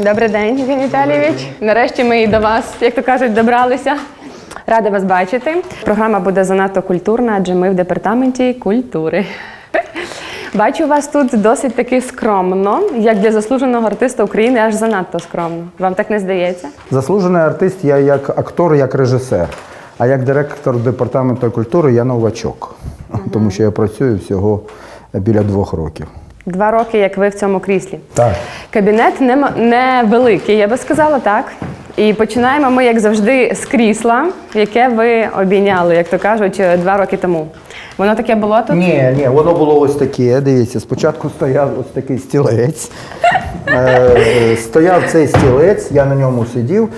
Добрий день, Євгеній Віталійович. Нарешті ми і до вас, як то кажуть, добралися. Рада вас бачити. Програма буде занадто культурна, адже ми в департаменті культури. Бачу вас тут досить таки скромно, як для заслуженого артиста України, аж занадто скромно. Вам так не здається? Заслужений артист я як актор, як режисер. А як директор департаменту культури я новачок, тому що я працюю всього біля двох років. Два роки, як ви в цьому кріслі. Так. Кабінет не, не великий, я би сказала так. І починаємо ми, як завжди, з крісла, яке ви обійняли, як то кажуть, два роки тому. Воно таке було тут? Ні, ні, воно було ось таке. Дивіться, спочатку стояв ось такий стілець. Е, Стояв цей стілець, я на ньому сидів,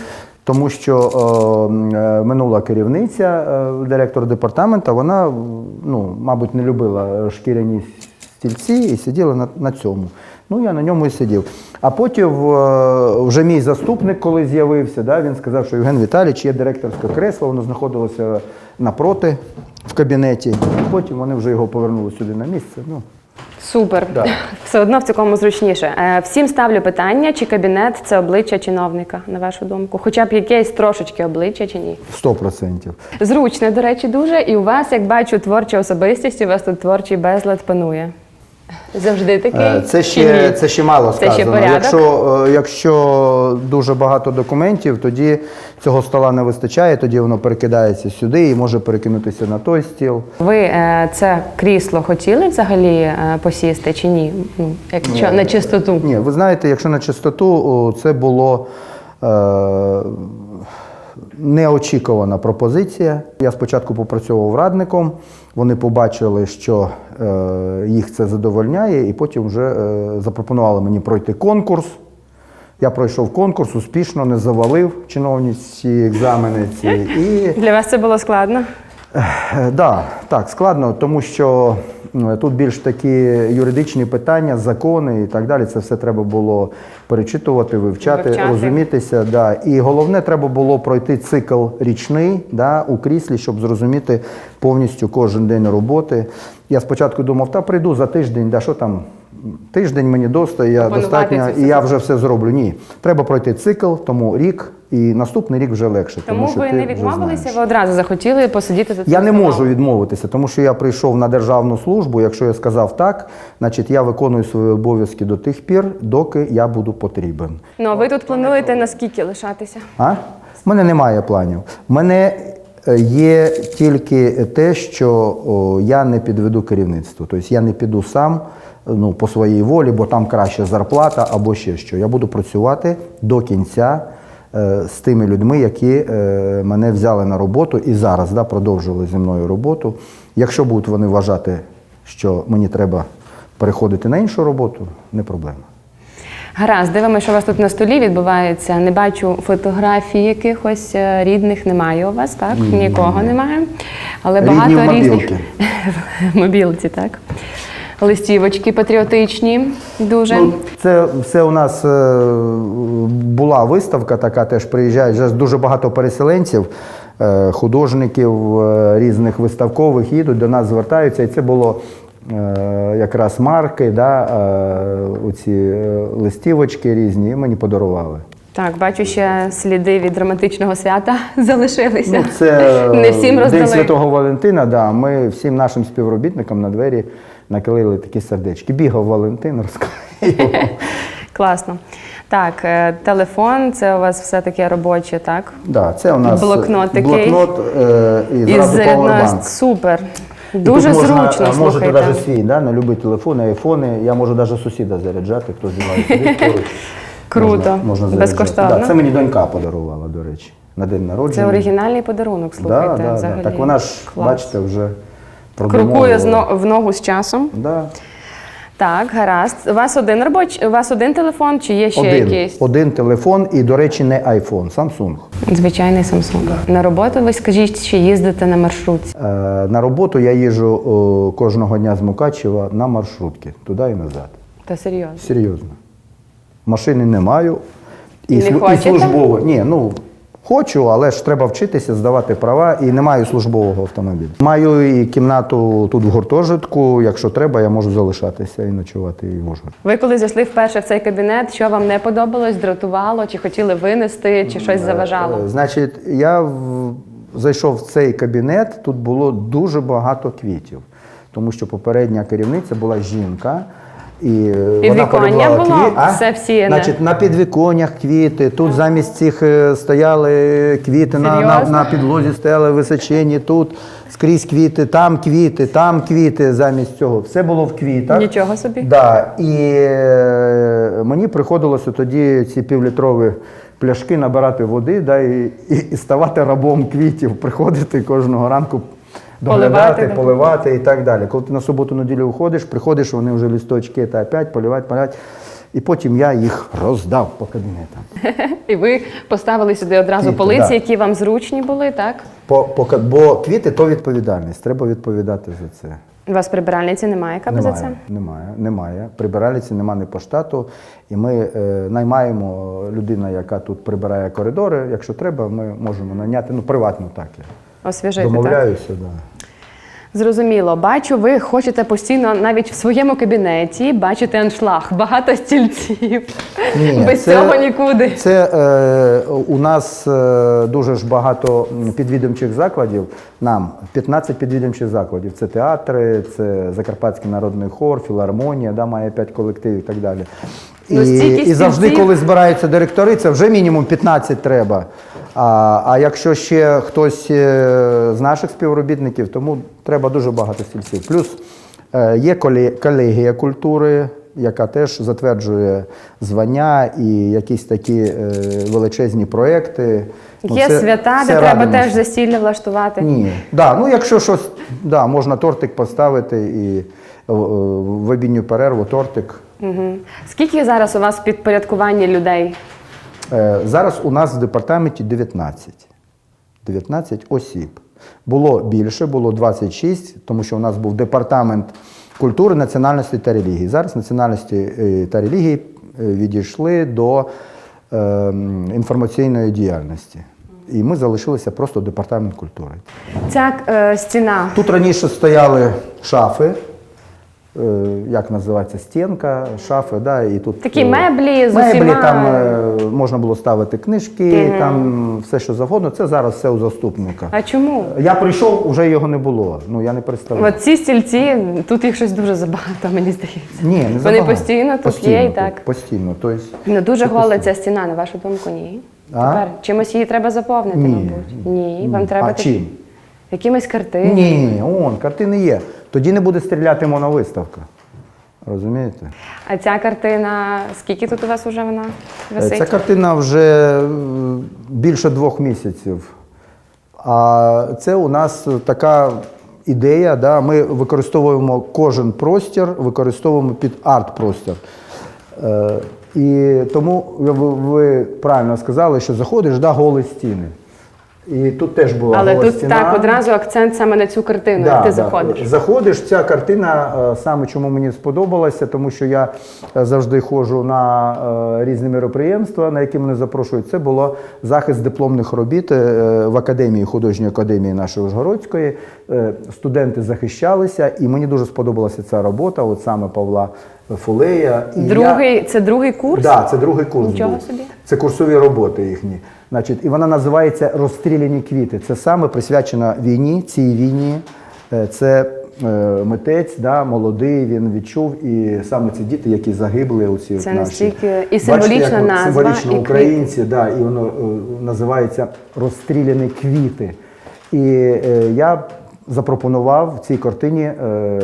тому що е, е, минула керівниця, е, директор департаменту, вона, ну, мабуть, не любила шкіряні стільці і сиділа на, на цьому. Ну, я на ньому і сидів. А потім е, вже мій заступник, коли з'явився, да, він сказав, що Євген Віталійович є директорське кресло, воно знаходилося напроти в кабінеті. Потім вони вже його повернули сюди на місце. Ну, Супер. Да. Все одно в цьому зручніше. Е, Всім ставлю питання, чи кабінет це обличчя чиновника, на вашу думку? Хоча б якесь трошечки обличчя чи ні? 100%. Зручне, до речі, дуже. І у вас, як бачу, творча особистість, у вас тут творчий безлад панує. Завжди такий. Е, Це ще, це ще мало Це сказано. ще порядок. якщо, е, якщо дуже багато документів, тоді цього стола не вистачає, тоді воно перекидається сюди і може перекинутися на той стіл. Ви е, це крісло хотіли взагалі посісти чи ні? Ну, якщо на чистоту. Ні, ви знаєте, якщо на чистоту, це було е, неочікувана пропозиція. Я спочатку попрацював радником, вони побачили, що е, їх це задовольняє, і потім вже е, запропонували мені пройти конкурс. Я пройшов конкурс, успішно не завалив чиновниці екзамени ці. І Для вас це було складно? Е, Да, так, складно, тому що тут більш такі юридичні питання, закони і так далі. Це все треба було перечитувати, вивчати, Вивчати. розумітися. Да. І головне, треба було пройти цикл річний да, у кріслі, щоб зрозуміти повністю кожен день роботи. Я спочатку думав, та прийду за тиждень, да що там. Тиждень мені достає, я достатньо, і я вже все зроблю. Ні, треба пройти цикл, тому рік, і наступний рік вже легше. Тому, що ви ти не відмовилися, ви одразу захотіли посидіти за цим Я не можу відмовитися, тому що я прийшов на державну службу. Якщо я сказав так, значить я виконую свої обов'язки до тих пір, доки я буду потрібен. Ну, а ви тут плануєте наскільки лишатися? А? В мене немає планів. В мене е, є тільки те, що о, я не підведу керівництво. Тобто я не піду сам ну, по своїй волі, бо там краща зарплата або ще що. Я буду працювати до кінця е, з тими людьми, які е, мене взяли на роботу і зараз да, продовжували зі мною роботу. Якщо будуть вони вважати, що мені треба переходити на іншу роботу, не проблема. Гаразд, дивимося, що у вас тут на столі відбувається. Не бачу фотографій якихось е, рідних немає у вас, так? Нікого немає. Але Рідні багато в різних мобілці, так. Листівочки патріотичні, дуже. Ну, це все у нас е, була виставка, така теж приїжджають вже дуже багато переселенців, е, художників е, різних виставкових їдуть, до нас звертаються. І це було якраз марки, да, оці листівочки різні, і мені подарували. Так, бачу ще сліди від романтичного свята залишилися. Ну, це Не всім роздали. День Святого Валентина, да, ми всім нашим співробітникам на двері наклеїли такі сердечки. Бігав Валентин, розклеїв. Класно. Так, е, телефон це у вас все таке робоче, так? Да, це у нас Блокнот такий. блокнот е, і зразу супер. І Дуже тут можна, зручно, а, Можете навіть свій, да, на любий телефон, айфони. Я можу навіть сусіда заряджати, хто знімає поруч. Круто. Можна, можна заряджати. Безкоштовно? Да, це мені донька подарувала, до речі, на день народження. Це оригінальний подарунок, да, слухайте, да, взагалі. Так вона ж, Клас. бачите, вже Крокує в ногу з часом. Да. Так, гаразд. У вас один робоч... у вас один телефон чи є ще Один, якийсь? один телефон і, до речі, не iPhone, Samsung. Звичайний Samsung. На роботу ви скажіть, що їздите на маршрутці. Е, на роботу я їжджу о, кожного дня з Мукачева на маршрутки, туди і назад. Та серйозно. Серйозно. Машини не маю. І, Не слу- і хочете? службово. Ні, ну Хочу, але ж треба вчитися, здавати права і не маю службового автомобіля. Маю і кімнату тут в гуртожитку. Якщо треба, я можу залишатися і ночувати і в Ужгороді. Ви коли зайшли вперше в цей кабінет, що вам не подобалось, дратувало, чи хотіли винести, чи щось заважало? Е, Значить, я в... зайшов в цей кабінет, тут було дуже багато квітів, тому що попередня керівниця була жінка. І е, вона Підвіконня полюбляла було? кві- А? Все всіяне? Значить, на підвіконнях квіти. Тут замість цих е, стояли квіти на, на, на підлозі, стояли височені, тут скрізь квіти, там квіти, там квіти замість цього. Все було в квітах. Нічого собі. Да, і е, мені приходилося тоді ці півлітрові пляшки набирати води да, і, і, і ставати рабом квітів, приходити кожного ранку. Доглядати, Поливати, поливати і так далі. Коли ти на суботу-неділю виходиш, приходиш, вони вже лісточки та опять поливати, поливати. І потім я їх роздав по кабінетам. І ви поставили сюди одразу Квіти, полиці, да. які вам зручні були, так? По, по, бо квіти то відповідальність, треба відповідати за це. У вас прибиральниці немає, яка би за це? Немає, немає, немає. Прибиральниці нема не по штату. І ми е, наймаємо людину, яка тут прибирає коридори. Якщо треба, ми можемо наняти, ну приватно так. Освіжити, так? домовляюся, да. Зрозуміло. Бачу, ви хочете постійно навіть в своєму кабінеті бачити аншлаг, багато стільців. Ні, Без це- цього нікуди. Це е, у нас е, дуже ж багато підвідомчих закладів. Нам 15 підвідомчих закладів. Це театри, це Закарпатський народний хор, філармонія, да, має 5 колективів і так далі. Ну, І, і завжди, коли збираються директори, це вже мінімум 15 треба. А, а якщо ще хтось е, з наших співробітників, тому треба дуже багато стільців. Плюс е, є коле- колегія культури, яка теж затверджує звання і якісь такі е, величезні проекти. Ну, Є це- свята, це де треба теж застілля влаштувати. Ні. Да, ну якщо щось, да, можна тортик поставити і в обідню перерву тортик. Угу. Скільки зараз у вас в підпорядкуванні людей? Е, Зараз у нас в департаменті 19. 19 осіб. Було більше, було 26, тому що у нас був департамент культури, національності та релігії. Зараз національності е, та релігії е, відійшли до е, інформаційної діяльності. І ми залишилися просто департамент культури. Ця стіна. Тут раніше стояли шафи, як називається, стінка, шафи, да, і тут Такі е, меблі з меблі, усіма- там е, можна було ставити книжки, там все, що завгодно. Це зараз все у заступника. А чому? Я прийшов, вже його не було. Ну я не представляв. От ці стільці, тут їх щось дуже забагато, мені здається. Ні, не Вони постійно тут Постійно є і тут, так. Постійно. Тобто, Ну дуже гола ця стіна, на вашу думку, ні. А? Тепер чимось її треба заповнити, Ні. мабуть. Ні, вам треба А такі- чим? якимись картинами. Ні, он, картини є. Тоді не буде стріляти моновиставка. Розумієте? А ця картина, скільки тут у вас вже вона висить? Е, Ця картина вже е, більше двох місяців. А це у нас така ідея. Да? Ми використовуємо кожен простір, використовуємо під арт-простір. Е, І тому ви правильно сказали, що заходиш, да, голі стіни. І тут теж була Але гола тут стіна. так одразу акцент саме на цю картину, Да, як ти да. заходиш. Заходиш, ця картина е, саме чому мені сподобалася, тому що я е, завжди ходжу на е, різні мероприємства, на які мене запрошують. Це було захист дипломних робіт е, в академії художньої академії нашої Ужгородської. Е, Студенти захищалися, і мені дуже сподобалася ця робота, от саме Павла Фулея. І я- Другий, це другий курс? Да, це другий курс. Нічого був. собі. Це курсові роботи їхні. Значить, і вона називається Розстріляні квіти. Це саме присвячена війні, цій війні. Е, Це е, митець, да, молодий, він відчув. І саме ці діти, які загибли у ці Це настільки і Бачите, символічна як назва, Символічно і українці, да, і воно е, називається Розстріляні квіти. І е, я запропонував в цій картині е, е,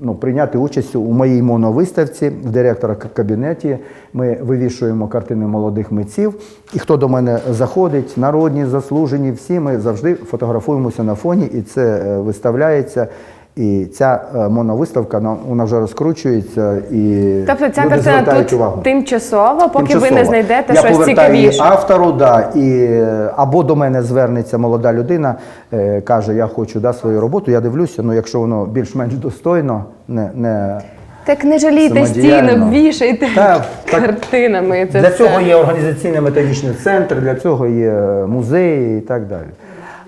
ну, прийняти участь у моїй моновиставці в директора кабінеті. Ми вивішуємо картини молодих митців. І хто до мене заходить, народні, заслужені, всі ми завжди фотографуємося на фоні, і це е, виставляється. І ця е, моновиставка вона- вона вже розкручується і Тобто ця люди картина тут увагу. тимчасово, поки ви не знайдете Я щось цікавіше. автору, да, і, е, або до мене звернеться молода людина, е, каже, я хочу да, свою роботу, я дивлюся, ну якщо воно більш-менш достойно, не, не Так не жалійте Самодіяльно. вішайте Так, картинами. Це для все. цього є організаційно-методичний центр, для цього є музеї і так далі.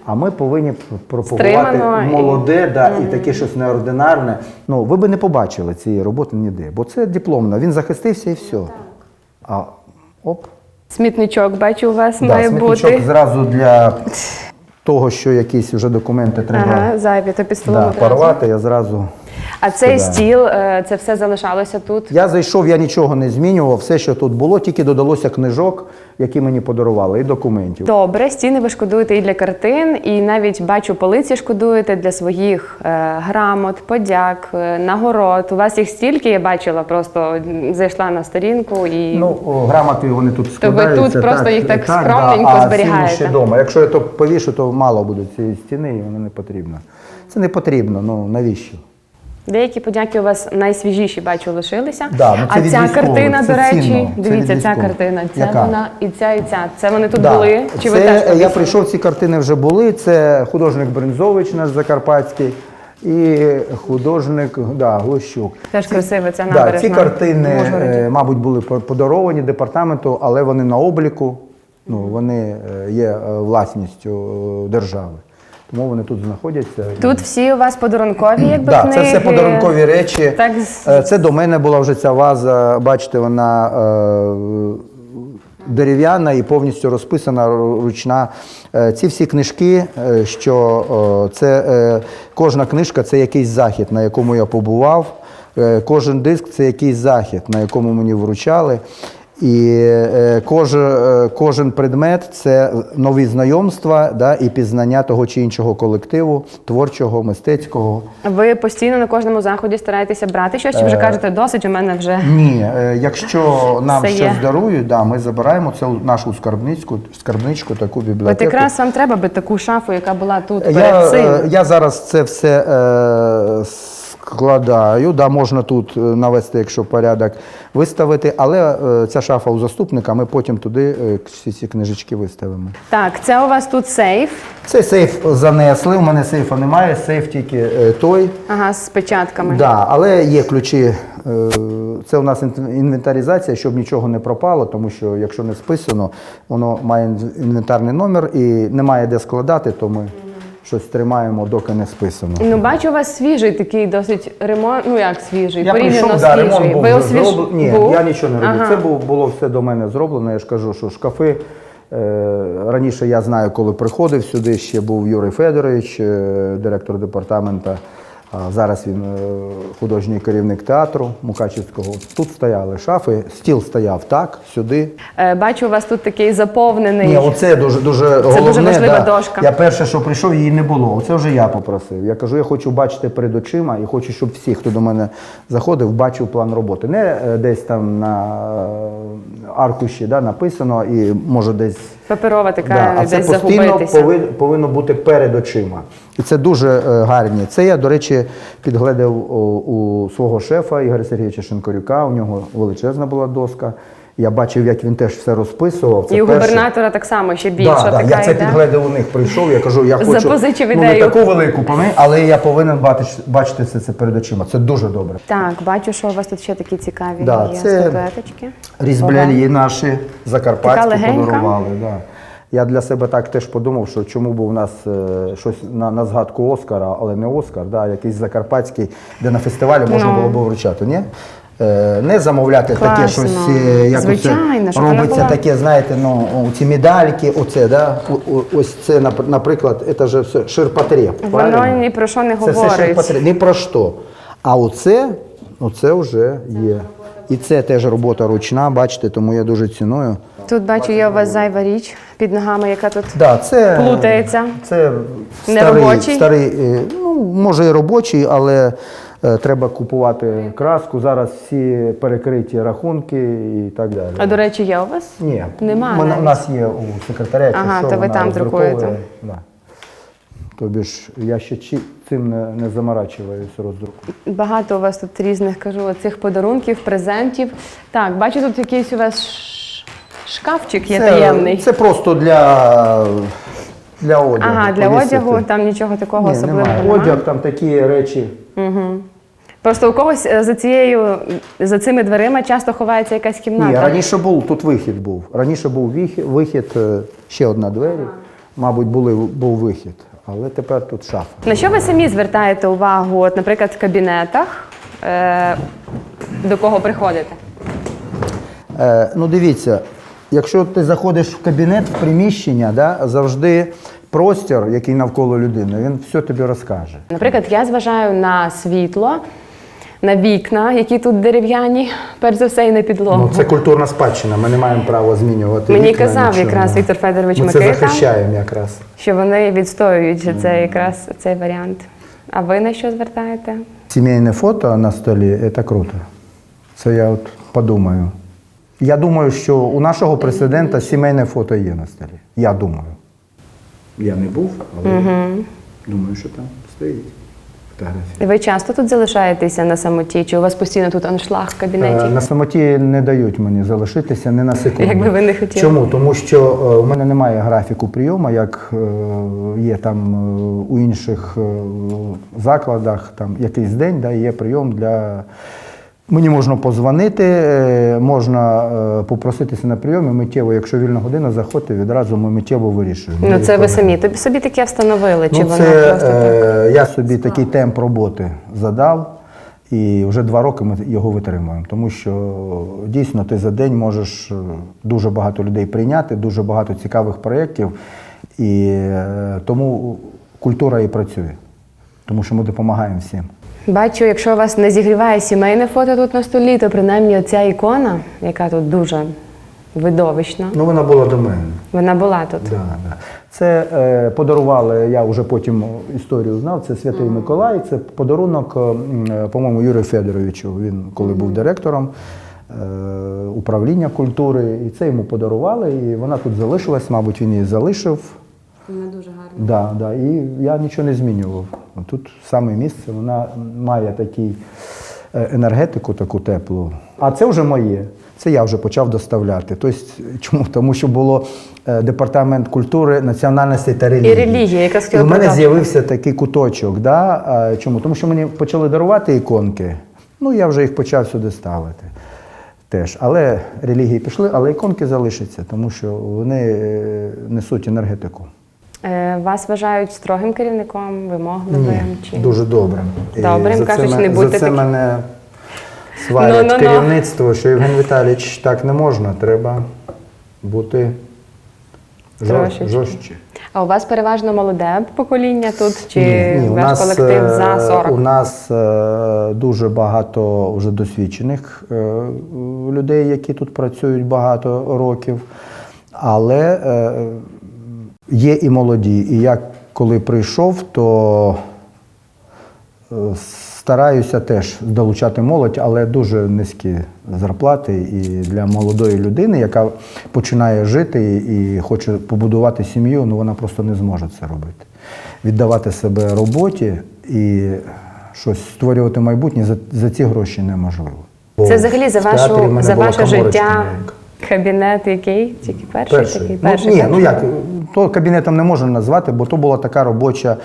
А ми повинні пропагувати Стримано і- молоде да, і таке щось неординарне. Ну, ви би не побачили цієї роботи ніде, бо це дипломно. Він захистився і все. А оп. Смітничок, бачу, у вас Да, має смітничок бути. зразу для того, що якісь вже документи треба Ага, зайві, то да, порвати, я зразу. А цей скидаю. стіл, е, це все залишалося тут. Я зайшов, я нічого не змінював, все, що тут було, тільки додалося книжок, які мені подарували, і документів. Добре, стіни ви шкодуєте і для картин, і навіть бачу, полиці шкодуєте для своїх е, грамот, подяк, е, нагород. У вас їх стільки, я бачила, просто зайшла на сторінку і Ну, о, грамоти вони тут ви складаються. тут просто їх так скромненько да, а зберігаєте? ще вдома. Якщо я то повішу, то мало буде цієї стіни, і воно не потрібно. Це не потрібно, ну навіщо? Деякі подяки у вас найсвіжіші, бачу, лишилися. Да, ну це а від ця військових, картина, це до речі, цінно, це дивіться, від ця військових. картина, ця Яка? вона і ця, і ця. Це вони тут Да. були? Чи ви це, теж я прийшов, ці картини вже були. Це художник Бринзович наш Закарпатський і художник да, Глущук. Теж красиво, ця Да, ці картини, Ужгороді. е, мабуть, були по- подаровані департаменту, але вони на обліку, ну, вони е, є е, власністю е, держави. Тому вони тут знаходяться. Тут всі у вас подарункові, якби да, книги. це все подарункові речі. Так, Е, Це до мене була вже ця ваза. Бачите, вона е, дерев'яна і повністю розписана ручна. Е, Ці всі книжки, що це кожна книжка це якийсь захід, на якому я побував. Кожен диск це якийсь захід, на якому мені вручали. І е, кожен, е, предмет це нові знайомства да, і пізнання того чи іншого колективу, творчого, мистецького. Ви постійно на кожному заході стараєтеся брати щось, чи вже кажете, досить у мене вже. Ні, е, якщо нам Все щось є. дарують, да, ми забираємо це нашу скарбницьку, скарбничку, таку От бібліотеку. якраз вам треба би таку шафу, яка була тут я, перед цим. е, я зараз це все е, складаю. Да, можна тут е, навести, якщо порядок, виставити, але е, ця шафа у заступника, ми потім туди е, всі ці книжечки виставимо. Так, це у вас тут сейф. Цей сейф занесли. У мене сейфа немає, сейф тільки той. Ага, з печатками. Да, але є ключі. Це у нас інвентаризація, щоб нічого не пропало, тому що якщо не списано, воно має інвентарний номер і немає де складати, то ми щось тримаємо, доки не списано. Ну, бачу, у вас свіжий такий досить ремонт. Ну як свіжий, Я порівняно прийшов, да, свіжий. ремонт був Ви освіж... зроблений. Ні, був? я нічого не робив. Ага. Це було, було все до мене зроблено. Я ж кажу, що шкафи. Е, раніше я знаю, коли приходив сюди, ще був Юрій Федорович, е, директор департаменту. Зараз він е, художній керівник театру Мукачівського. Тут стояли шафи, стіл стояв так, сюди. Е, Бачу, у вас тут такий заповнений. Ні, оце дуже дуже головне. дуже важлива да. дошка. Я перше, що прийшов, її не було. Оце вже я попросив. Я кажу, я хочу бачити перед очима і хочу, щоб всі, хто до мене заходив, бачив план роботи. Не е, десь там на аркуші да, написано і може десь. Паперова така, Да, а це десь постійно загубитися. повин- повинно бути перед очима. І це дуже е, гарні. Це я, до речі, підгледав у, у свого шефа Ігоря Сергійовича Шинкорюка. У нього величезна була доска. Я бачив, як він теж все розписував. Це І у перше. губернатора так само ще більше. Да, да, я це йде. підгледав у них, прийшов, я кажу, я хочу Запозичив ну, не таку велику пам'ять, але я повинен бачити, бачити все це перед очима. Це дуже добре. Так, бачу, що у вас тут ще такі цікаві Да, є це статуеточки. Різблярі наші закарпатські подарували. Да. Я для себе так теж подумав, що чому б у нас е, щось на, на згадку Оскара, але не Оскар, да, якийсь закарпатський, де на фестивалі можна Ну. було б вручати. Ні? Е, не замовляти таке щось, е, як Звичайно, вона робиться була- таке, знаєте, ну, ці медальки, оце, да? Ось це, наприклад, це ж все ширпотреб. Воно правильно? ні про що не Це все говорить. ширпотреб, ні про що. А оце, оце вже є. І це теж робота ручна, бачите, тому я дуже ціную. Тут бачу, є у вас зайва річ під ногами, яка тут. Да, це, Плутається. Це старий, старий, е, ну, може і робочий, але треба купувати краску. Зараз всі перекриті рахунки і так далі. А до речі, є у вас? Ні, Нема Мене- у нас є у секретаріаті. Ага, то ви там друкуєте. Да. Тобі ж я ще цим не, не заморачуюсь роздруку. Багато у вас тут різних кажу цих подарунків, презентів. Так, бачу, тут якийсь у вас шкафчик є таємний. Це просто для, для одягу. ага, для повісити. одягу там нічого такого Ні, особливого немає. немає. Одяг, там такі речі. Просто у когось е, за цією за цими дверима часто ховається якась Ні, кімната. раніше був тут вихід був. Раніше був вихід, вихід е, ще одна двері. Мабуть, були, був вихід, але тепер тут шафа. На що ви самі звертаєте увагу, от, наприклад, в кабінетах, е, до кого приходите? Е, ну дивіться, якщо ти заходиш в кабінет, в приміщення, да, завжди простір, який навколо людини, він все тобі розкаже. Наприклад, я зважаю на світло, на вікна, які тут дерев'яні, перш за все, і на підлогу. Ну, це культурна спадщина, ми не маємо права змінювати. Мені вікна, казав нічого, якраз. Віктор Федорович Ми це захищаємо якраз. що вони відстоюють що це якраз цей варіант. А ви на що звертаєте? Сімейне фото на столі це круто. Це я от подумаю. Я думаю, що у нашого президента сімейне фото є на столі. Я думаю. Я не був, але думаю, що там стоїть фотографія. Ви часто тут залишаєтеся на самоті? Чи у вас постійно тут аншлаг в кабінеті? Е, На самоті не дають мені залишитися не на секунду. Якби ви не хотіли. Чому? Тому що е, у мене немає графіку прийому, як е, є там е, у інших е, закладах, там якийсь день, да, є прийом для. Мені можна позвонити, е, можна е, попроситися на прийом і миттєво, якщо вільна година, заходьте, відразу ми миттєво вирішуємо. Ну це ви самі тобі собі таке встановили? Чи Ну, воно це просто так? е, я собі такий темп роботи задав, і вже два роки ми його витримуємо. Тому що дійсно ти за день можеш дуже багато людей прийняти, дуже багато цікавих проєктів. І тому культура і працює, тому що ми допомагаємо всім. Бачу, якщо вас не зігріває сімейне фото тут на столі, то принаймні ця ікона, яка тут дуже видовищна, Ну, вона була до мене. вона була тут. Да, да. Це е, подарували, я вже потім історію знав. Це Святий Миколай. Це подарунок, е, по-моєму, Юрію Федоровичу. Він коли був директором е, управління культури, і це йому подарували. І вона тут залишилась, мабуть, він її залишив. Вона дуже гарна. Да, да, і я нічого не змінював. Тут саме місце, вона має такий е, енергетику, таку теплу. А це вже моє. Це я вже почав доставляти. Тобто, чому? Тому що було е, департамент культури, національності та релігії. І релігія, якраз І у мене з'явився такий куточок. Да? Чому? Тому що мені почали дарувати іконки. Ну, я вже їх почав сюди ставити. Теж. Але релігії пішли, але іконки залишаться, тому що вони е, несуть енергетику. Е, Вас вважають строгим керівником, вимогливим чи Дуже Добрим, за кажуть, не будьте За це такі. мене сварять Ну-ну-ну. керівництво, що Євген Віталійович так не можна, треба бути жорстче. А у вас переважно молоде покоління тут, чи Ні, ні, у ваш нас, колектив за е, 40? У нас е, дуже багато вже досвідчених е, людей, які тут працюють багато років. Але е, є і молоді. І я коли прийшов, то е, стараюся теж долучати молодь, але дуже низькі зарплати. І для молодої людини, яка починає жити і хоче побудувати сім'ю, ну вона просто не зможе це робити. Віддавати себе роботі і щось створювати майбутнє за, за ці гроші неможливо. Це взагалі за вашу за ваше життя маленька. Кабінет який? Тільки перший, Перший. такий Ну, перший. ні, так? ну як, то кабінетом не можна назвати, бо то було таке робоче,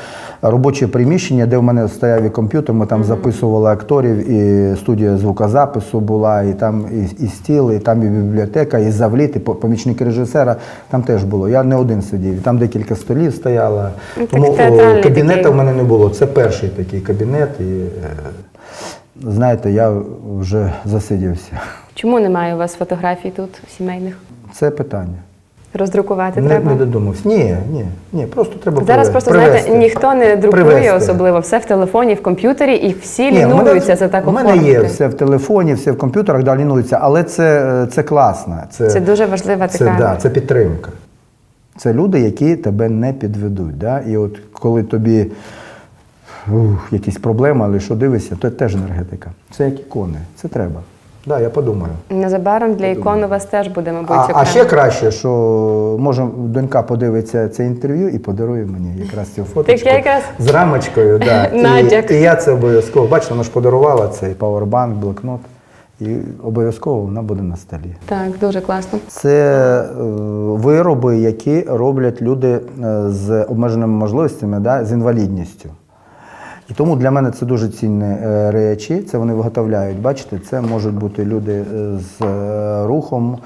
робоче приміщення, де в мене стояв і комп'ютер, ми там записували акторів, і студія звукозапису була, і там і, і стіл, і там і бібліотека, і завліт, і по- помічник режисера там теж було. Я не один сидів, там декілька столів стояло. Ну, так Тому о, кабінету такий. в мене не було. Це перший такий кабінет. І, е, знаєте, я вже засидівся. Чому немає у вас фотографій тут сімейних? Це питання. Роздрукувати Не, треба? не додумався. Ні, ні, ні, просто треба Зараз просто привезти. знаєте, ніхто не друкує Привезти. особливо все в телефоні, в комп'ютері, і всі Ні, у мене- лінуються це так У мене є все в телефоні, все в комп'ютерах, да, лінується, але це, це класно. Це, Це дуже важлива це, така. да, це підтримка. Це люди, які тебе не підведуть. Да? І от коли тобі ух, якісь проблеми, але що дивишся, то теж енергетика. Це як ікони. Це треба. Да, я подумаю. Незабаром для ікон у вас теж буде, мабуть, А, а ще краще, що може донька подивиться це інтерв'ю і подарує мені якраз цю фоточку Таке якраз з рамочкою. Да. Натяк. І, і я це обов'язково. Бачите, вона ж подарувала цей павербанк, блокнот. І обов'язково вона буде на столі. Так, дуже класно. Це е, вироби, які роблять люди е, з обмеженими можливостями, да, з інвалідністю. І тому для мене це дуже цінні е, речі. Це вони виготовляють. Бачите, це можуть бути люди е, з е, рухом.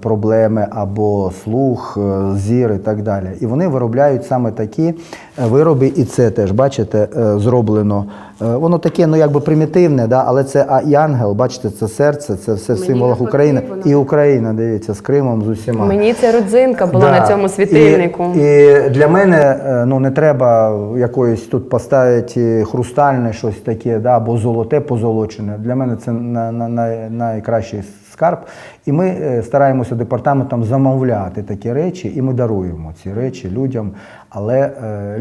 Проблеми або слух, зір і так далі. І вони виробляють саме такі вироби, і це теж, бачите, е, зроблено. Е, Воно таке, ну якби примітивне, да? але це а, і ангел, бачите, це серце, це все в Мені символах навпаки, України. воно- І Україна, дивіться, з Кримом, з усіма. Мені це родзинка була Да. на цьому світильнику. І, і для мене е, ну, не треба якоїсь тут поставити хрустальне щось таке, да, або золоте позолочене. Для мене це на, на, на, найкращий скарб. І ми е, стараємося департаментом замовляти такі речі, і ми даруємо ці речі людям. Але е,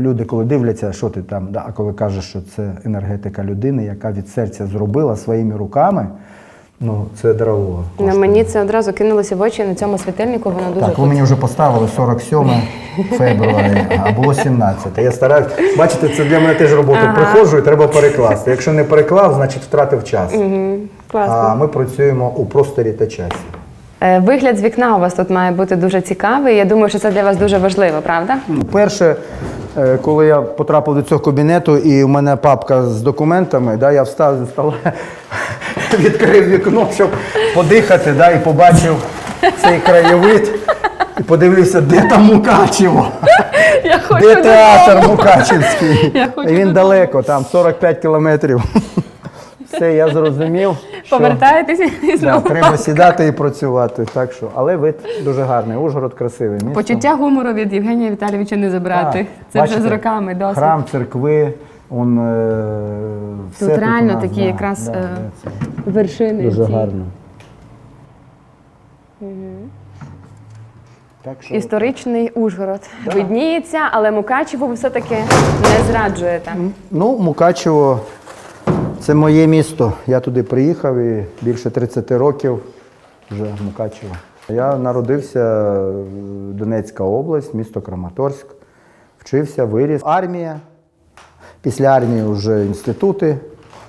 люди, коли дивляться, що ти там, да, а коли кажеш, що це енергетика людини, яка від серця зробила своїми руками, ну це дорого. На мені це одразу кинулося в очі на цьому світильнику. Воно дуже Так, ви мені вже поставили 47 фебруаря, а було 17. Я стараюсь. Бачите, це для мене теж робота. Приходжу і треба перекласти. Якщо не переклав, значить втратив час. Мгм, класно. А ми працюємо у просторі та часі. Е, Вигляд з вікна у вас тут має бути дуже цікавий. Я думаю, що це для вас дуже важливо, правда? Перше, е, коли я потрапив до цього кабінету, і у мене папка з документами, да, я встав зі стола, відкрив вікно, щоб подихати, да, і побачив цей краєвид. І подивився, де там Мукачево. Я хочу Де театр Мукачевський? Я хочу Він додому. далеко, там 45 кілометрів. Все, я зрозумів. Повертаєтесь і да, треба сідати і працювати. Так що, але вид дуже гарний. Ужгород красиве місто. Почуття гумору від Євгенія Віталійовича не забрати. Так, Це бачите, вже з роками досить. Храм, церкви, он, е, все Тут реально нас, такі да, якраз да, е, да, це вершини. дуже ці. гарно. Так що Історичний Ужгород видніється, але Мукачево ви все-таки не зраджуєте. Ну, Мукачево це моє місто. Я туди приїхав і більше 30 років вже в Мукачево. Я народився е, Донецька область, місто Краматорськ. Вчився, виріс. Армія. Після армії вже інститути,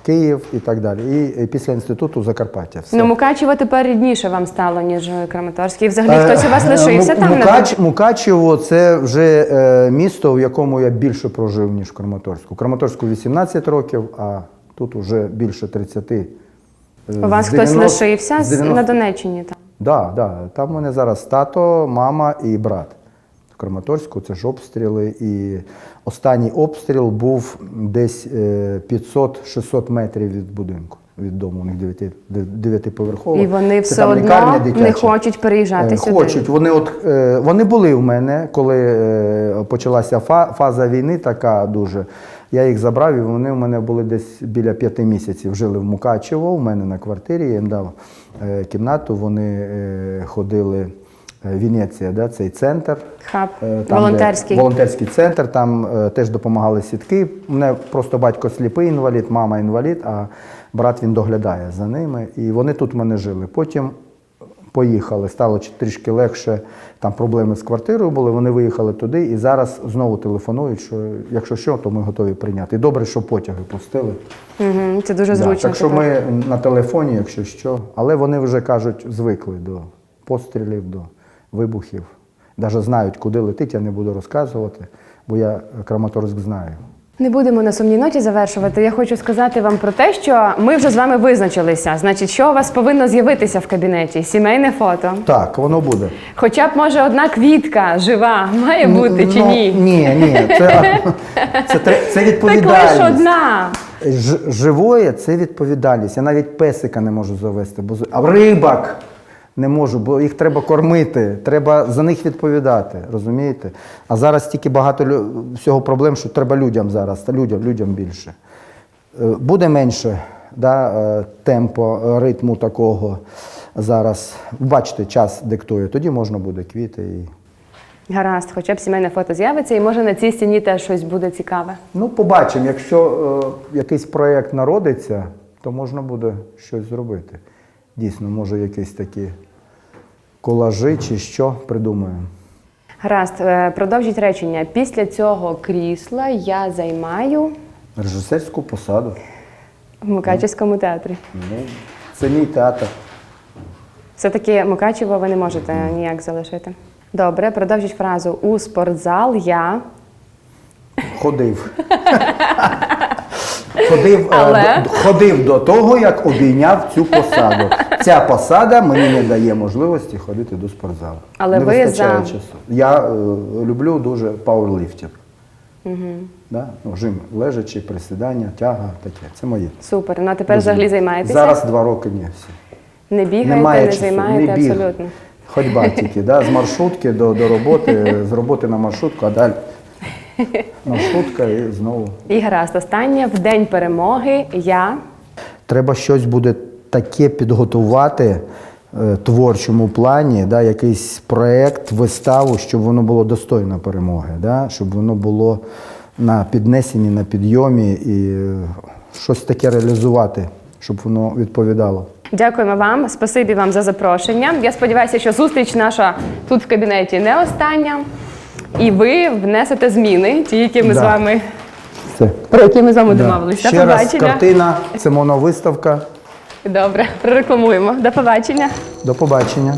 Київ і так далі. І, після інституту Закарпаття. Все. Ну, Мукачево тепер рідніше вам стало, ніж Краматорськ. І взагалі хтось у вас Е, лишився там? Мукач, Мукачево це вже е, місто, в якому я більше прожив, ніж в Краматорську. У Краматорську 18 років, а тут вже більше 30. е, У вас з хтось лишився з з- 90 на Донеччині? Там. Да, да. Там у мене зараз тато, мама і брат. В Краматорську це ж обстріли. І останній обстріл був десь е, 500-600 метрів від будинку, від дому. У них дев'яти- дев- дев'ятиповерховий. І вони Це все одно лікарня не хочуть переїжджати Е, сюди. Хочуть. Вони, от, е, вони були в мене, коли е, почалася фаза війни, така дуже. Я їх забрав, і вони в мене були десь біля п'яти місяців. Жили в Мукачево, у мене на квартирі. Я їм дав е, кімнату. Вони е, ходили е, Венеція, да, цей центр. Хаб там, волонтерський. Де, волонтерський центр, там е, теж допомагали сітки. У мене просто батько сліпий інвалід, мама інвалід, а брат він доглядає за ними. І вони тут в мене жили. Потім поїхали, стало трішки легше, там проблеми з квартирою були, вони виїхали туди і зараз знову телефонують, що якщо що, то ми готові прийняти. І добре, що потяги пустили. Угу, це дуже Да, зручно. так що ми на телефоні, якщо що. Але вони вже кажуть, звикли до пострілів, до вибухів. Навіть знають, куди летить, я не буду розказувати, бо я Краматорськ знаю. Не будемо на сумній ноті завершувати. Я хочу сказати вам про те, що ми вже з вами визначилися. Значить, що у вас повинно з'явитися в кабінеті? Сімейне фото. Так, воно буде. Хоча б може одна квітка жива має бути чи Ну, ні? Ні, ні, це, це, це, це Так відповідальність. лише одна. Ж, живоє це відповідальність. Я навіть песика не можу завести, бо а рибак не можу, бо їх треба кормити, треба за них відповідати. Розумієте? А зараз стільки багато всього проблем, що треба людям зараз, та людям, людям більше. Е, Буде менше да, е, темпу, е, ритму такого зараз. Бачите, час диктує, тоді можна буде квіти і. Гаразд, хоча б сімейне фото з'явиться, і може на цій стіні теж щось буде цікаве. Ну, побачимо, якщо е, якийсь проєкт народиться, то можна буде щось зробити. Дійсно, може, якісь такі колажі чи що придумаємо. Гаразд, е, продовжіть речення. Після цього крісла я займаю Режисерську посаду. в Мукачівському театрі. Ну, це мій театр. Все-таки Мукачево ви не можете ніяк залишити. Добре, продовжіть фразу у спортзал я. Ходив. Ходив, е, Але? до, ходив до того, як обійняв цю посаду. Ця посада мені не дає можливості ходити до спортзалу. Але не ви вистачає за- часу. Я е, люблю дуже пауерліфтинг. Угу. Да? Ну, жим лежачи, присідання, тяга, таке. Це моє. Супер. Ну а тепер взагалі займаєтеся? Зараз два роки ні. Все. Не бігаєте, Немає не часу, займаєте не біг. абсолютно. Ходьба тільки, да? з маршрутки до, до роботи, з роботи на маршрутку, а далі маршрутка і знову. І гаразд, останнє в день перемоги я Треба щось буде таке підготувати е, творчому плані, да, якийсь проєкт, виставу, щоб воно було достойно перемоги, да, щоб воно було на піднесенні, на підйомі і е, щось таке реалізувати, щоб воно відповідало. Дякуємо вам, спасибі вам за запрошення. Я сподіваюся, що зустріч наша тут в кабінеті не остання. І ви внесете зміни, ті, які ми з Да. вами Все. про які ми з вами домовилися. До Ще раз побачення. картина, це моновиставка. Добре, прорекламуємо. До побачення. До побачення.